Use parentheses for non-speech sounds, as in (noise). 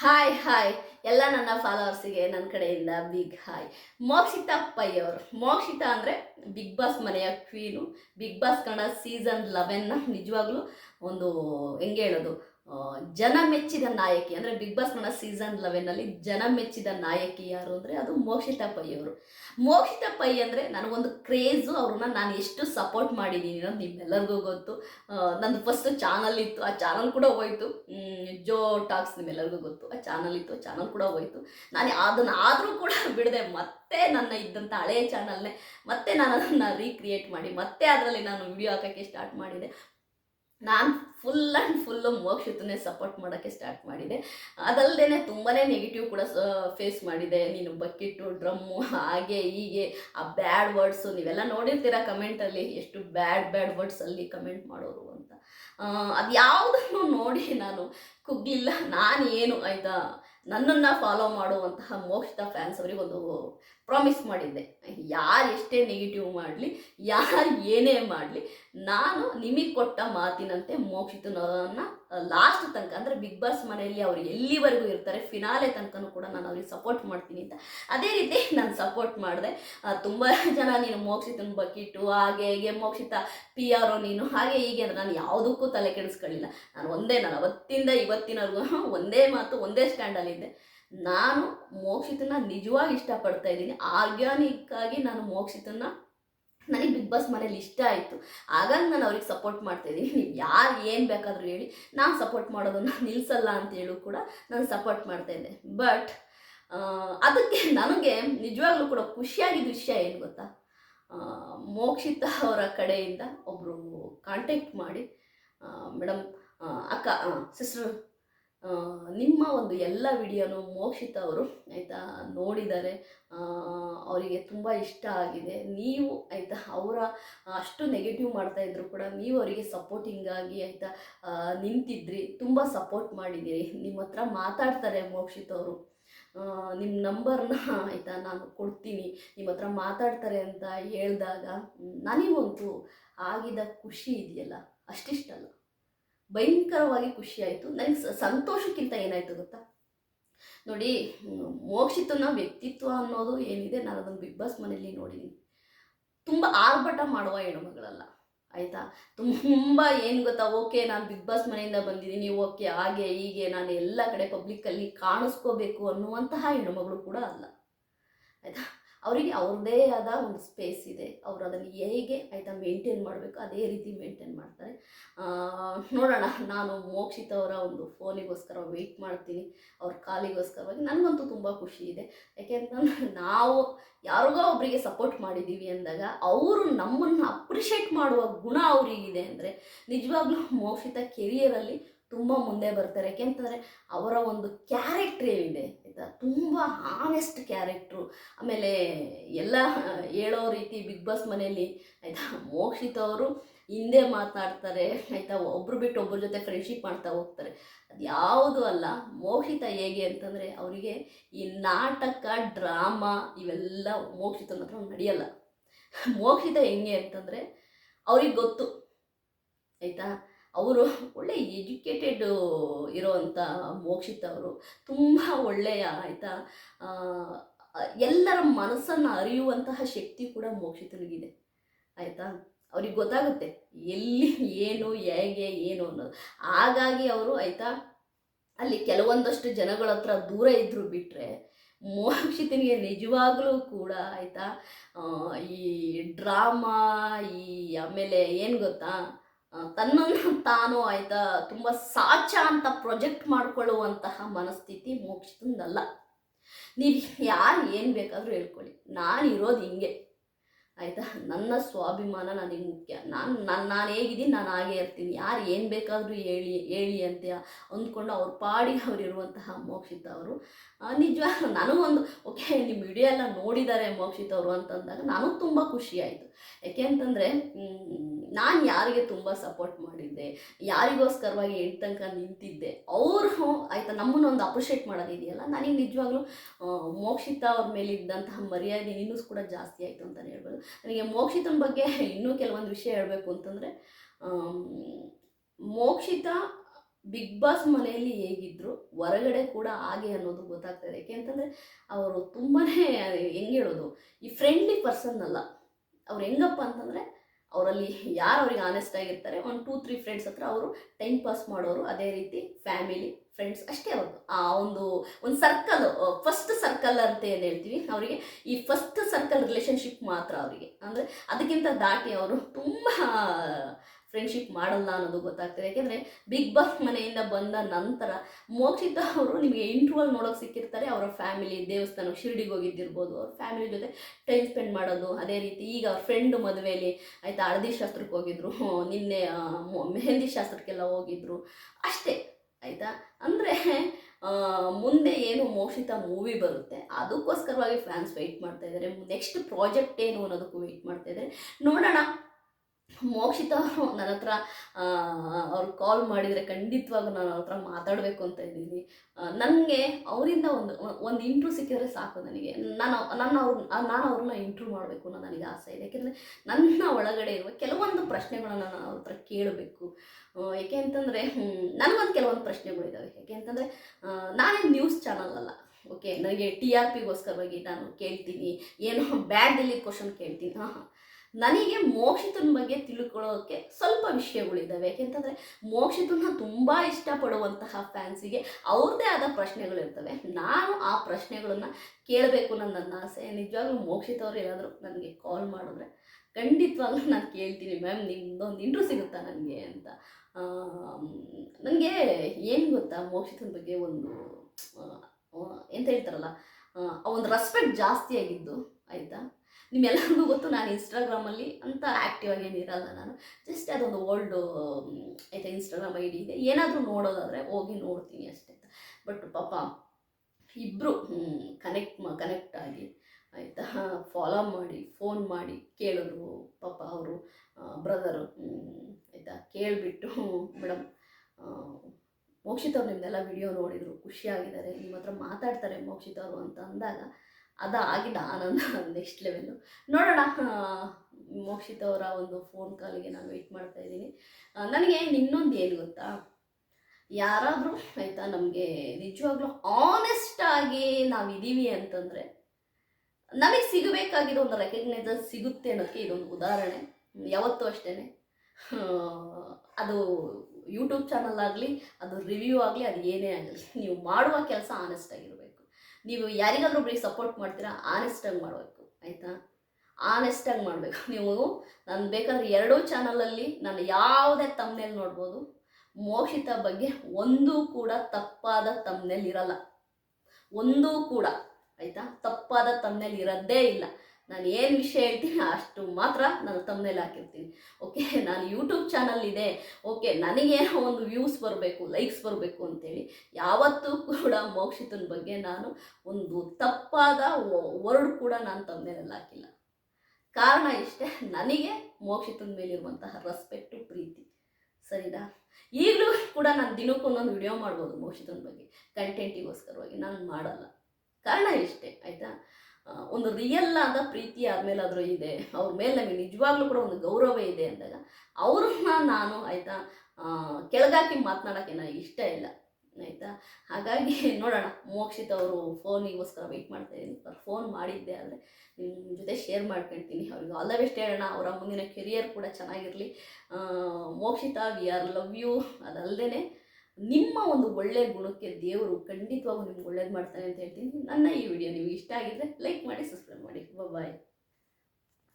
Hi hi ಎಲ್ಲ ನನ್ನ ಫಾಲೋವರ್ಸಿಗೆ ನನ್ನ ಕಡೆಯಿಂದ ಬಿಗ್ ಹಾಯ್ ಮೋಕ್ಷಿತಾ ಪೈ ಅವರು ಮೋಕ್ಷಿತಾ ಅಂದರೆ ಬಿಗ್ ಬಾಸ್ ಮನೆಯ queen big boss Kannada season ಲೆವೆನ್ನ ನಿಜವಾಗ್ಲೂ ಒಂದು ಹೆಂಗೆ ಹೇಳೋದು? ಜನ ಮೆಚ್ಚಿದ ನಾಯಕಿ, ಅಂದರೆ ಬಿಗ್ ಬಾಸ್ ಮನ ಸೀಸನ್ ಲೆವೆನಲ್ಲಿ ಜನ ಮೆಚ್ಚಿದ ನಾಯಕಿ ಯಾರು ಅಂದರೆ ಅದು ಮೋಕ್ಷಿತಾ ಪೈ ಅವರು. ಮೋಕ್ಷಿತಾ ಪೈ ಅಂದರೆ ನನಗೊಂದು ಕ್ರೇಜು ಅವ್ರನ್ನ ನಾನು ಎಷ್ಟು ಸಪೋರ್ಟ್ ಮಾಡಿದ್ದೀನಿ ಅನ್ನೋದು ನಿಮ್ಮೆಲ್ಲರಿಗೂ ಗೊತ್ತು. ನಂದು ಫಸ್ಟ್ ಚಾನಲ್ ಇತ್ತು, ಆ ಚಾನಲ್ ಕೂಡ ಹೋಯ್ತು. ಜೋ ಟಾಕ್ಸ್ ನಿಮ್ಮೆಲ್ಲರಿಗೂ ಗೊತ್ತು. ಆ ಚಾನಲ್ ಇತ್ತು ಚಾನಲ್ ಕೂಡ ಹೋಯ್ತು. ನಾನು ಅದನ್ನು ಆದರೂ ಕೂಡ ಬಿಡದೆ, ಮತ್ತೆ ನನ್ನ ಇದ್ದಂಥ ಹಳೆಯ ಚಾನಲ್ನೇ ಮತ್ತೆ ನಾನು ಅದನ್ನು ರೀಕ್ರಿಯೇಟ್ ಮಾಡಿ, ಮತ್ತೆ ಅದರಲ್ಲಿ ನಾನು ವಿಡಿಯೋ ಹಾಕೋಕ್ಕೆ ಸ್ಟಾರ್ಟ್ ಮಾಡಿದೆ. ನಾನು ಫುಲ್ ಆ್ಯಂಡ್ ಫುಲ್ಲು ಮೋಕ್ಷಿತನೇ ಸಪೋರ್ಟ್ ಮಾಡೋಕ್ಕೆ ಸ್ಟಾರ್ಟ್ ಮಾಡಿದೆ. ಅದಲ್ಲದೆ ತುಂಬಾ ನೆಗೆಟಿವ್ ಕೂಡ ಫೇಸ್ ಮಾಡಿದೆ. ನೀನು ಬಕೆಟು ಡ್ರಮ್ಮು ಹಾಗೆ, ಹೀಗೆ, ಆ ಬ್ಯಾಡ್ ವರ್ಡ್ಸು ನೀವೆಲ್ಲ ನೋಡಿರ್ತೀರ ಕಮೆಂಟಲ್ಲಿ ಎಷ್ಟು ಬ್ಯಾಡ್ ಬ್ಯಾಡ್ ವರ್ಡ್ಸಲ್ಲಿ ಕಮೆಂಟ್ ಮಾಡೋರು ಅಂತ. ಅದು ಯಾವುದನ್ನು ನೋಡಿ ನಾನು ಕುಗ್ಗಿಲ್ಲ ನಾನು ಏನು ಆಯಿತಾ? ನನ್ನನ್ನು ಫಾಲೋ ಮಾಡುವಂತಹ ಮೋಕ್ಷಿತ ಫ್ಯಾನ್ಸ್ ಅವರಿಗೆ ಒಂದು ಪ್ರಾಮಿಸ್ ಮಾಡಿದ್ದೆ. ಯಾರು ಎಷ್ಟೇ ನೆಗೆಟಿವ್ ಮಾಡಲಿ, ಯಾರು ಏನೇ ಮಾಡಲಿ, ನಾನು ನಿಮಗೆ ಕೊಟ್ಟ ಮಾತಿನಂತೆ ಮೋಕ್ಷಿತನನ್ನ ಲಾಸ್ಟ್ ತನಕ, ಅಂದರೆ ಬಿಗ್ ಬಾಸ್ ಮನೆಯಲ್ಲಿ ಅವರು ಎಲ್ಲಿವರೆಗೂ ಇರ್ತಾರೆ ಫಿನಾಲೆ ತನಕನೂ ಕೂಡ ನಾನು ಅವ್ರಿಗೆ ಸಪೋರ್ಟ್ ಮಾಡ್ತೀನಿ ಅಂತ. ಅದೇ ರೀತಿ ನಾನು ಸಪೋರ್ಟ್ ಮಾಡಿದೆ. ತುಂಬ ಜನ ನೀನು ಮೋಕ್ಷಿತನ ಬಕಿಟ್ಟು ಹಾಗೆ ಹೀಗೆ ಮೋಕ್ಷಿತ ಪಿ ಆರ್ ನೀನು, ಹಾಗೆ ಹೀಗೆ ಅಂದರೆ ನಾನು ಯಾವುದಕ್ಕೂ ತಲೆ ಕೆಡಿಸ್ಕೊಳ್ಳಿಲ್ಲ. ನಾನು ಒಂದೇ, ನಾನು ಅವತ್ತಿಂದ ಇವತ್ತಿನವರೆಗೂ ಒಂದೇ ಮಾತು, ಒಂದೇ ಸ್ಟ್ಯಾಂಡಲ್ಲಿದ್ದೆ ನಾನು ಮೋಕ್ಷಿತನ ನಿಜವಾಗಿ ಇಷ್ಟಪಡ್ತಾ ಇದ್ದೀನಿ. ಆರ್ಗ್ಯಾನಿಕ್ ಆಗಿ ನಾನು ಮೋಕ್ಷಿತನ ನನಗೆ ಬಿಗ್ ಬಾಸ್ ಮನೇಲಿ ಇಷ್ಟ ಆಯಿತು. ಹಾಗಾಗಿ ನಾನು ಅವ್ರಿಗೆ ಸಪೋರ್ಟ್ ಮಾಡ್ತಾ ಇದ್ದೀನಿ. ನೀವು ಯಾರು ಏನು ಬೇಕಾದರೂ ಹೇಳಿ, ನಾನು ಸಪೋರ್ಟ್ ಮಾಡೋದನ್ನು ನಿಲ್ಲಿಸಲ್ಲ ಅಂತ ಹೇಳು ಕೂಡ ನಾನು ಸಪೋರ್ಟ್ ಮಾಡ್ತಾ ಇದ್ದೆ. ಬಟ್ ಅದಕ್ಕೆ ನನಗೆ ನಿಜವಾಗ್ಲೂ ಕೂಡ ಖುಷಿಯಾಗಿದ್ದ ವಿಷಯ ಏನು ಗೊತ್ತಾ? ಮೋಕ್ಷಿತ ಅವರ ಕಡೆಯಿಂದ ಒಬ್ಬರು ಕಾಂಟ್ಯಾಕ್ಟ್ ಮಾಡಿ ಮೇಡಮ್ ಅಕ್ಕ ಸಿಸ್ಟರ್ ನಿಮ್ಮ ಒಂದು ಎಲ್ಲ ವಿಡಿಯೋನು ಮೋಕ್ಷಿತ ಅವರು, ಆಯಿತಾ, ನೋಡಿದ್ದಾರೆ. ಅವರಿಗೆ ತುಂಬ ಇಷ್ಟ ಆಗಿದೆ. ನೀವು, ಆಯಿತಾ, ಅವರ ಅಷ್ಟು ನೆಗೆಟಿವ್ ಮಾಡ್ತಾ ಇದ್ರು ಕೂಡ ನೀವು ಅವರಿಗೆ ಸಪೋರ್ಟಿಂಗಾಗಿ ಆಯಿತಾ ನಿಂತಿದ್ರಿ, ತುಂಬ ಸಪೋರ್ಟ್ ಮಾಡಿದ್ದೀರಿ. ನಿಮ್ಮ ಹತ್ರ ಮಾತಾಡ್ತಾರೆ ಮೋಕ್ಷಿತ ಅವರು. ನಿಮ್ಮ ನಂಬರ್ನ ಆಯಿತಾ, ನಾನು ಕೊಡ್ತೀನಿ. ನಿಮ್ಮ ಹತ್ರ ಮಾತಾಡ್ತಾರೆ ಅಂತ ಹೇಳಿದಾಗ, ನನಗಂತೂ ಆಗಿದ ಖುಷಿ ಇದೆಯಲ್ಲ? ಅಷ್ಟಿಷ್ಟಲ್ಲ. ಭಯಂಕರವಾಗಿ ಖುಷಿ ಆಯಿತು ನನಗೆ ಸಂತೋಷಕ್ಕಿಂತ ಏನಾಯಿತು ಗೊತ್ತಾ? ನೋಡಿ, ಮೋಕ್ಷಿತನ ವ್ಯಕ್ತಿತ್ವ ಅನ್ನೋದು ಏನಿದೆ ನಾನು ಅದನ್ನು ಬಿಗ್ ಬಾಸ್ ಮನೆಯಲ್ಲಿ ನೋಡಿದ್ದೀನಿ ತುಂಬ ಆರ್ಭಟ ಮಾಡುವ ಹೆಣ್ಮಗಳಲ್ಲ, ಆಯಿತಾ? ತುಂಬ ಏನು ಗೊತ್ತಾ, ಓಕೆ, ನಾನು ಬಿಗ್ ಬಾಸ್ ಮನೆಯಿಂದ ಬಂದಿದ್ದೀನಿ ಓಕೆ, ಹಾಗೆ, ಹೀಗೆ, ನಾನು ಎಲ್ಲ ಕಡೆ ಪಬ್ಲಿಕ್ಕಲ್ಲಿ ಕಾಣಿಸ್ಕೋಬೇಕು ಅನ್ನುವಂತಹ ಹೆಣ್ಮಗಳು ಕೂಡ ಅಲ್ಲ, ಆಯಿತಾ? ಅವರಿಗೆ ಅವ್ರದ್ದೇ ಆದ ಒಂದು ಸ್ಪೇಸ್ ಇದೆ. ಅವರು ಅದನ್ನು ಹೇಗೆ ಆಯಿತಾ ಮೇಂಟೈನ್ ಮಾಡಬೇಕು, ಅದೇ ರೀತಿ ಮೇಂಟೈನ್ ಮಾಡ್ತಾರೆ. ನೋಡೋಣ. ನಾನು ಮೋಕ್ಷಿತ ಅವರ ಒಂದು ಫೋನಿಗೋಸ್ಕರ ವೆಯ್ಟ್ ಮಾಡ್ತೀನಿ. ಅವ್ರ ಕಾಲಿಗೋಸ್ಕರವಾಗಿ ನನಗಂತೂ ತುಂಬ ಖುಷಿ ಇದೆ. ಯಾಕೆಂತಂದ್ರೆ ನಾವು ಯಾರಿಗೋ ಒಬ್ಬರಿಗೆ ಸಪೋರ್ಟ್ ಮಾಡಿದ್ದೀವಿ ಅಂದಾಗ ಅವರು ನಮ್ಮನ್ನು ಅಪ್ರಿಷಿಯೇಟ್ ಮಾಡುವ ಗುಣ ಅವರಿಗಿದೆ ಅಂದರೆ ನಿಜವಾಗ್ಲೂ ಮೋಕ್ಷಿತ ಕೆರಿಯರಲ್ಲಿ ತುಂಬ ಮುಂದೆ ಬರ್ತಾರೆ. ಯಾಕೆಂತಂದರೆ ಅವರ ಒಂದು ಕ್ಯಾರೆಕ್ಟ್ರ್ ಏನಿದೆ? ತುಂಬ ಹಾನೆಸ್ಟ್ ಕ್ಯಾರೆಕ್ಟ್ರು ಆಮೇಲೆ ಎಲ್ಲ ಹೇಳೋ ರೀತಿ ಬಿಗ್ ಬಾಸ್ ಮನೆಯಲ್ಲಿ ಆಯಿತಾ, ಮೋಕ್ಷಿತ ಅವರು ಹಿಂದೆ ಮಾತಾಡ್ತಾರೆ, ಆಯಿತಾ, ಒಬ್ರು ಬಿಟ್ಟು ಒಬ್ಬರ ಜೊತೆ ಫ್ರೆಂಡ್ಶಿಪ್ ಮಾಡ್ತಾ ಹೋಗ್ತಾರೆ. ಅದು ಯಾವುದೂ ಅಲ್ಲ, ಮೋಕ್ಷಿತ ಹೇಗೆ ಅಂತಂದರೆ ಅವರಿಗೆ ಈ ನಾಟಕ ಡ್ರಾಮಾ ಇವೆಲ್ಲ ಮೋಕ್ಷಿತನ ಹತ್ರ ನಡೆಯಲ್ಲ. ಮೋಕ್ಷಿತ ಹೆಂಗೆ ಅಂತಂದರೆ ಅವ್ರಿಗೆ ಗೊತ್ತು, ಆಯಿತಾ? ಅವರು ಒಳ್ಳೆ ಎಜುಕೇಟೆಡ್ ಇರೋವಂಥ ಮೋಕ್ಷಿತ್ ಅವರು ತುಂಬ ಒಳ್ಳೆಯ ಆಯಿತಾ? ಎಲ್ಲರ ಮನಸ್ಸನ್ನು ಅರಿಯುವಂತಹ ಶಕ್ತಿ ಕೂಡ ಮೋಕ್ಷಿತನಿಗಿದೆ ಆಯಿತಾ? ಅವ್ರಿಗೆ ಗೊತ್ತಾಗುತ್ತೆ ಎಲ್ಲಿ, ಏನು, ಹೇಗೆ, ಏನು ಅನ್ನೋದು. ಹಾಗಾಗಿ ಅವರು ಆಯಿತಾ, ಅಲ್ಲಿ ಕೆಲವೊಂದಷ್ಟು ಜನಗಳ ಹತ್ರ ದೂರ ಇದ್ದರೂ ಬಿಟ್ಟರೆ ಮೋಕ್ಷಿತನಿಗೆ ನಿಜವಾಗ್ಲೂ ಕೂಡ ಆಯಿತಾ ಈ ಡ್ರಾಮಾ, ಈ ಆಮೇಲೆ ಏನು ಗೊತ್ತಾ? ತನ್ನನ್ನು ತಾನು ಆಯಿತಾ ತುಂಬ ಸಾಚ ಅಂತ ಪ್ರೊಜೆಕ್ಟ್ ಮಾಡ್ಕೊಳ್ಳುವಂತಹ ಮನಸ್ಥಿತಿ ಮೋಕ್ಷದಿಂದಲ್ಲ. ನೀವು ಯಾರು ಏನು ಬೇಕಾದರೂ ಹೇಳ್ಕೊಳ್ಳಿ. ನಾನು ಇರೋದು ಹಿಂಗೆ. ಆಯಿತಾ? ನನ್ನ ಸ್ವಾಭಿಮಾನ ನನಗೆ ಮುಖ್ಯ. ನಾನು ನಾನು ನಾನು ಹೇಗಿದ್ದೀನಿ ನಾನು ಹಾಗೆ ಇರ್ತೀನಿ. ಯಾರು ಏನು ಬೇಕಾದರೂ ಹೇಳಿ ಹೇಳಿ ಅಂತ ಅಂದ್ಕೊಂಡು ಅವ್ರ ಪಾಡಿಗೆ ಅವ್ರು ಇರುವಂತಹ ಮೋಕ್ಷಿತ ಅವರು. ನಿಜವಾಗ ಒಂದು, ಓಕೆ ನಿಮ್ಮ ವಿಡಿಯೋ ಎಲ್ಲ ನೋಡಿದ್ದಾರೆ ಮೋಕ್ಷಿತ ಅವರು ಅಂತಂದಾಗ ನಾನು ತುಂಬ ಖುಷಿ ಆಯಿತು. ಯಾಕೆ ಅಂತಂದರೆ ನಾನು ಯಾರಿಗೆ ತುಂಬ ಸಪೋರ್ಟ್ ಮಾಡಿದ್ದೆ, ಯಾರಿಗೋಸ್ಕರವಾಗಿ ಎಂಟು ತನಕ ನಿಂತಿದ್ದೆ, ಅವರು ಆಯಿತಾ ನಮ್ಮನ್ನೊಂದು ಅಪ್ರಿಷಿಯೇಟ್ ಮಾಡೋದಿದೆಯಲ್ಲ ನನಗೆ ನಿಜವಾಗ್ಲೂ ಮೋಕ್ಷಿತ ಅವ್ರ ಮೇಲೆ ಇದ್ದಂತಹ ಮರ್ಯಾದೆ ಇನ್ನೂ ಕೂಡ ಜಾಸ್ತಿ ಆಯಿತು ಅಂತಲೇ ಹೇಳ್ಬೋದು. ನನಗೆ ಮೋಕ್ಷಿತನ ಬಗ್ಗೆ ಇನ್ನೂ ಕೆಲವೊಂದು ವಿಷಯ ಹೇಳಬೇಕು ಅಂತಂದರೆ ಮೋಕ್ಷಿತ ಬಿಗ್ ಬಾಸ್ ಮನೆಯಲ್ಲಿ ಹೇಗಿದ್ರು ಹೊರಗಡೆ ಕೂಡ ಹಾಗೆ ಅನ್ನೋದು ಗೊತ್ತಾಗ್ತದೆ ಯಾಕೆಂತಂದರೆ ಅವರು ತುಂಬಾ ಹೆಂಗೆ ಹೇಳೋದು, ಈ ಫ್ರೆಂಡ್ಲಿ ಪರ್ಸನ್ ಅಲ್ಲ. ಅವ್ರು ಹೆಂಗಪ್ಪ ಅಂತಂದರೆ ಅವರಲ್ಲಿ ಯಾರು ಅವ್ರಿಗೆ ಆನೆಸ್ಟ್ ಆಗಿರ್ತಾರೆ ಒಂದು ಟೂ ತ್ರೀ ಫ್ರೆಂಡ್ಸ್ ಹತ್ರ ಅವರು ಟೈಮ್ ಪಾಸ್ ಮಾಡೋರು. ಅದೇ ರೀತಿ ಫ್ಯಾಮಿಲಿ ಫ್ರೆಂಡ್ಸ್ ಅಷ್ಟೇ ಅವರು ಆ ಒಂದು ಒಂದು ಸರ್ಕಲ್ ಫಸ್ಟ್ ಸರ್ಕಲ್ ಅಂತ ಏನು ಹೇಳ್ತೀವಿ? ಅವರಿಗೆ ಈ ಫಸ್ಟ್ ಸರ್ಕಲ್ ರಿಲೇಶನ್ಶಿಪ್ ಮಾತ್ರ ಅವರಿಗೆ. ಅಂದರೆ ಅದಕ್ಕಿಂತ ದಾಟಿ ಅವರು ತುಂಬ ಫ್ರೆಂಡ್ಶಿಪ್ ಮಾಡಲ್ಲ ಅನ್ನೋದು ಗೊತ್ತಾಗ್ತದೆ. ಯಾಕೆಂದರೆ ಬಿಗ್ ಬಾಸ್ ಮನೆಯಿಂದ ಬಂದ ನಂತರ ಮೋಕ್ಷಿತ ಅವರು ನಿಮಗೆ ಇಂಟ್ರೂವಲ್ ನೋಡೋಕೆ ಸಿಕ್ಕಿರ್ತಾರೆ. ಅವರ ಫ್ಯಾಮಿಲಿ ದೇವಸ್ಥಾನ ಶಿರ್ಡಿಗೆ ಹೋಗಿದ್ದಿರ್ಬೋದು. ಅವ್ರ ಫ್ಯಾಮಿಲಿ ಜೊತೆ ಟೈಮ್ ಸ್ಪೆಂಡ್ ಮಾಡೋದು. ಅದೇ ರೀತಿ ಈಗ ಅವ್ರ ಫ್ರೆಂಡ್ ಮದುವೆಯಲ್ಲಿ ಆಯ್ತಾ, ಹಳದಿ ಶಾಸ್ತ್ರಕ್ಕೆ ಹೋಗಿದ್ರು. ನಿನ್ನೆ ಮೆಹಂದಿ ಶಾಸ್ತ್ರಕ್ಕೆಲ್ಲ ಹೋಗಿದ್ರು. ಅಷ್ಟೇ, ಆಯಿತಾ? ಅಂದರೆ ಮುಂದೆ ಏನು ಮೋಕ್ಷಿತ ಮೂವಿ ಬರುತ್ತೆ, ಅದಕ್ಕೋಸ್ಕರವಾಗಿ ಫ್ಯಾನ್ಸ್ ವೆಯ್ಟ್ ಮಾಡ್ತಾ ಇದ್ದಾರೆ ನೆಕ್ಸ್ಟ್ ಪ್ರಾಜೆಕ್ಟ್ ಏನು ಅನ್ನೋದಕ್ಕೂ ವೆಯ್ಟ್ ಮಾಡ್ತಾ ಇದ್ದಾರೆ ನೋಡೋಣ. ಮೋಕ್ಷಿತ ನನ್ನ ಹತ್ರ ಅವ್ರು ಕಾಲ್ ಮಾಡಿದರೆ ಖಂಡಿತವಾಗೂ ನಾನು ಅವ್ರ ಹತ್ರ ಮಾತಾಡಬೇಕು ಅಂತ ಇದ್ದೀನಿ. ನನಗೆ ಅವರಿಂದ ಒಂದು ಒಂದು ಇಂಟ್ರೂ ಸಿಕ್ಕಿದ್ರೆ ಸಾಕು ನನಗೆ. ನಾನು ನನ್ನ ಅವ್ರ, ನಾನು ಅವ್ರನ್ನ ಇಂಟ್ರೂ ಮಾಡಬೇಕು ಅನ್ನೋ ನನಗೆ ಆಸೆ ಇದೆ. ಯಾಕೆಂದರೆ ನನ್ನ ಒಳಗಡೆ ಇರುವ ಕೆಲವೊಂದು ಪ್ರಶ್ನೆಗಳನ್ನು ನಾನು ಅವ್ರ ಹತ್ರ ಕೇಳಬೇಕು. ಯಾಕೆ ಅಂತಂದರೆ ನನಗೊಂದು ಕೆಲವೊಂದು ಪ್ರಶ್ನೆಗಳಿದ್ದಾವೆ ಯಾಕೆ ಅಂತಂದರೆ ನಾನೇನು ನ್ಯೂಸ್ ಚಾನಲ್ ಅಲ್ಲ. ಓಕೆ ನನಗೆ ಟಿ ಆರ್ ಪಿಗೋಸ್ಕರವಾಗಿ ನಾನು ಕೇಳ್ತೀನಿ. ಏನೋ ಬ್ಯಾಡಲ್ಲಿ ಕ್ವಶನ್ ಕೇಳ್ತೀನಿ. ಹಾಂ. ನನಗೆ ಮೋಕ್ಷಿತನ ಬಗ್ಗೆ ತಿಳ್ಕೊಳ್ಳೋಕ್ಕೆ ಸ್ವಲ್ಪ ವಿಷಯಗಳಿದ್ದಾವೆ. ಯಾಕೆಂತಂದರೆ ಮೋಕ್ಷಿತನ ತುಂಬ ಇಷ್ಟಪಡುವಂತಹ ಫ್ಯಾನ್ಸಿಗೆ ಅವ್ರದ್ದೇ ಆದ ಪ್ರಶ್ನೆಗಳಿರ್ತವೆ. ನಾನು ಆ ಪ್ರಶ್ನೆಗಳನ್ನು ಕೇಳಬೇಕು ನನ್ನ ಆಸೆ. ನಿಜವಾಗ್ಲೂ ಮೋಕ್ಷಿತವ್ರು ಏನಾದರೂ ನನಗೆ ಕಾಲ್ ಮಾಡಿದ್ರೆ ಖಂಡಿತವಾಗ್ಲೂ ನಾನು ಕೇಳ್ತೀನಿ ಮ್ಯಾಮ್ ನಿಮ್ದೊಂದು ಇಂಟ್ರೂ ಸಿಗುತ್ತಾ ನನಗೆ ಅಂತ. ನನಗೆ ಏನು ಗೊತ್ತಾ ಮೋಕ್ಷಿತನ ಬಗ್ಗೆ ಒಂದು ಎಂತ ಹೇಳ್ತಾರಲ್ಲ ಒಂದು ರೆಸ್ಪೆಕ್ಟ್ ಜಾಸ್ತಿ ಆಗಿದ್ದು, ಆಯಿತಾ? ನಿಮ್ಮೆಲ್ಲರಿಗೂ ಗೊತ್ತು, ನಾನು ಇನ್ಸ್ಟಾಗ್ರಾಮಲ್ಲಿ ಅಂತ ಆ್ಯಕ್ಟಿವ್ ಆಗಿ ಏನಿರಲ್ಲ ನಾನು. ಜಸ್ಟ್ ಅದೊಂದು ಓಲ್ಡ್ ಆಯಿತಾ ಇನ್ಸ್ಟಾಗ್ರಾಮ್ ಐ ಡಿ ಇದೆ. ಏನಾದರೂ ನೋಡೋದಾದರೆ ಹೋಗಿ ನೋಡ್ತೀನಿ ಅಷ್ಟೇ ಬಟ್ ಪಾಪ ಇಬ್ಬರು ಕನೆಕ್ಟ್ ಕನೆಕ್ಟ್ ಆಗಿ ಆಯಿತಾ ಫಾಲೋ ಮಾಡಿ ಫೋನ್ ಮಾಡಿ ಕೇಳೋರು ಪಾಪ ಅವರು ಬ್ರದರು ಆಯಿತಾ, ಕೇಳಿಬಿಟ್ಟು ಮೇಡಮ್ ಮೋಕ್ಷಿತ್ ಅವ್ರು ನಿಮ್ದೆಲ್ಲ ವಿಡಿಯೋ ನೋಡಿದರು, ಖುಷಿಯಾಗಿದ್ದಾರೆ, ನಿಮ್ಮ ಹತ್ರ ಮಾತಾಡ್ತಾರೆ ಮೋಕ್ಷಿತ್ ಅಂತ ಅಂದಾಗ ಅದಾಗಿದ್ದ ಆನಂದ ನೆಕ್ಸ್ಟ್ ಲೆವೆಲ್ಲು ನೋಡೋಣ ಮೋಕ್ಷಿತ್ ಅವರ ಒಂದು ಫೋನ್ ಕಾಲಿಗೆ ನಾನು ವೆಯ್ಟ್ ಮಾಡ್ತಾ ಇದ್ದೀನಿ. ನನಗೆ ಇನ್ನೊಂದು ಏನು ಗೊತ್ತಾ? ಯಾರಾದರೂ, ಆಯಿತಾ, ನಮಗೆ ನಿಜವಾಗ್ಲೂ ಆನೆಸ್ಟ್ ಆಗಿ ನಾವಿದ್ದೀವಿ ಅಂತಂದರೆ, ನಮಗೆ ಸಿಗಬೇಕಾಗಿರೋ ಒಂದು ರೆಕಗ್ನೈಸರ್ ಸಿಗುತ್ತೆ ಅನ್ನೋದಕ್ಕೆ ಇದೊಂದು ಉದಾಹರಣೆ. ಯಾವತ್ತೂ ಅಷ್ಟೇ ಅದು ಯೂಟ್ಯೂಬ್ ಚಾನಲ್ ಆಗಲಿ, ಅದು ರಿವ್ಯೂ ಆಗಲಿ, ಅದು ಏನೇ ಆಗಲಿ, ನೀವು ಮಾಡುವ ಕೆಲಸ ಆನೆಸ್ಟ್ ಆಗಿರಬೇಕು ನೀವು ಯಾರಿಗಾದ್ರೂ ಒಬ್ರಿಗೆ ಸಪೋರ್ಟ್ ಮಾಡ್ತೀರಾ ಆನೆಸ್ಟಾಗಿ ಮಾಡಬೇಕು, ಆಯಿತಾ? ಆನೆಸ್ಟಾಗಿ ಮಾಡಬೇಕು. (laughs) ನೀವು ನಾನು ಬೇಕಾದ್ರೆ ಎರಡೂ ಚಾನಲಲ್ಲಿ ನಾನು ಯಾವುದೇ ತಮ್ಮನೇಲಿ ನೋಡ್ಬೋದು. ಮೋಕ್ಷಿತ ಬಗ್ಗೆ ಒಂದೂ ಕೂಡ ತಪ್ಪಾದ ತಮ್ಮನೇಲಿ ಇರಲ್ಲ. ಒಂದೂ ಕೂಡ, ಆಯಿತಾ? ತಪ್ಪಾದ ತಮ್ಮನೇಲಿ ಇರೋದೇ ಇಲ್ಲ. ನಾನು ಏನು ವಿಷಯ ಹೇಳ್ತೀನಿ ಅಷ್ಟು ಮಾತ್ರ ನಾನು ತಮ್ಮನೇಲಿ ಹಾಕಿರ್ತೀನಿ. ಓಕೆ (laughs) ನಾನು ಯೂಟ್ಯೂಬ್ ಚಾನಲ್ ಇದೆ. ಓಕೆ ನನಗೇನೋ ಒಂದು ವ್ಯೂಸ್ ಬರಬೇಕು ಲೈಕ್ಸ್ ಬರಬೇಕು ಅಂತೇಳಿ ಯಾವತ್ತೂ ಕೂಡ ಮೋಕ್ಷಿತನ ಬಗ್ಗೆ ನಾನು ಒಂದು ತಪ್ಪಾದ ವರ್ಡ್ ಕೂಡ ನಾನು ತಮ್ಮನೇಲಿ ಹಾಕಿಲ್ಲ. ಕಾರಣ ಇಷ್ಟೇ, ನನಗೆ ಮೋಕ್ಷಿತನ ಮೇಲಿರುವಂತಹ ರೆಸ್ಪೆಕ್ಟು ಪ್ರೀತಿ. ಸರಿನಾ? ಈಗಲೂ ಕೂಡ ನಾನು ದಿನಕ್ಕೊಂದೊಂದು ವಿಡಿಯೋ ಮಾಡ್ಬೋದು ಮೋಕ್ಷಿತನ ಬಗ್ಗೆ. ಕಂಟೆಂಟಿಗೋಸ್ಕರವಾಗಿ ನಾನು ಮಾಡಲ್ಲ. ಕಾರಣ ಇಷ್ಟೇ. ಒಂದು ರಿಯಲ್ ಆದ ಪ್ರೀತಿ ಆದಮೇಲಾದರೂ ಇದೆ. ಅವ್ರ ಮೇಲೆ ನಮಗೆ ನಿಜವಾಗ್ಲೂ ಕೂಡ ಒಂದು ಗೌರವ ಇದೆ ಅಂದಾಗ ಅವ್ರನ್ನ ನಾನು ಆಯಿತಾ ಕೆಳಗಾಕಿ ಮಾತನಾಡೋಕ್ಕೆ ನನಗೆ ಇಷ್ಟ ಇಲ್ಲ. ಆಯಿತಾ? ಹಾಗಾಗಿ ನೋಡೋಣ, ಮೋಕ್ಷಿತ್ ಅವರು ಫೋನಿಗೋಸ್ಕರ ವೆಯ್ಟ್ ಮಾಡ್ತಾ ಇದ್ದೀನಿ. ಫೋನ್ ಮಾಡಿದ್ದೆ ಆದರೆ ನಿಮ್ಮ ಜೊತೆ ಶೇರ್ ಮಾಡ್ಕೊಳ್ತೀನಿ ಅವ್ರಿಗೆ ಆಲ್ ದ ಬೆಸ್ಟ್ ಹೇಳೋಣ. ಅವರ ಮುಂದಿನ ಕೆರಿಯರ್ ಕೂಡ ಚೆನ್ನಾಗಿರಲಿ. Mokshitha we are love you ಅದಲ್ಲದೆ ನಿಮ್ಮ ಒಂದು ಒಳ್ಳೆಯ ಗುಣಕ್ಕೆ ದೇವರು ಖಂಡಿತವಾಗೂ ನಿಮ್ಗೆ ಒಳ್ಳೇದು ಮಾಡ್ತಾನೆ ಅಂತ ಹೇಳ್ತೀನಿ. ನನ್ನ ಈ ವಿಡಿಯೋ ನಿಮಗೆ ಇಷ್ಟ ಆಗಿದ್ರೆ ಲೈಕ್ ಮಾಡಿ ಸಬ್ಸ್ಕ್ರೈಬ್ ಮಾಡಿ. ಬಾಯ್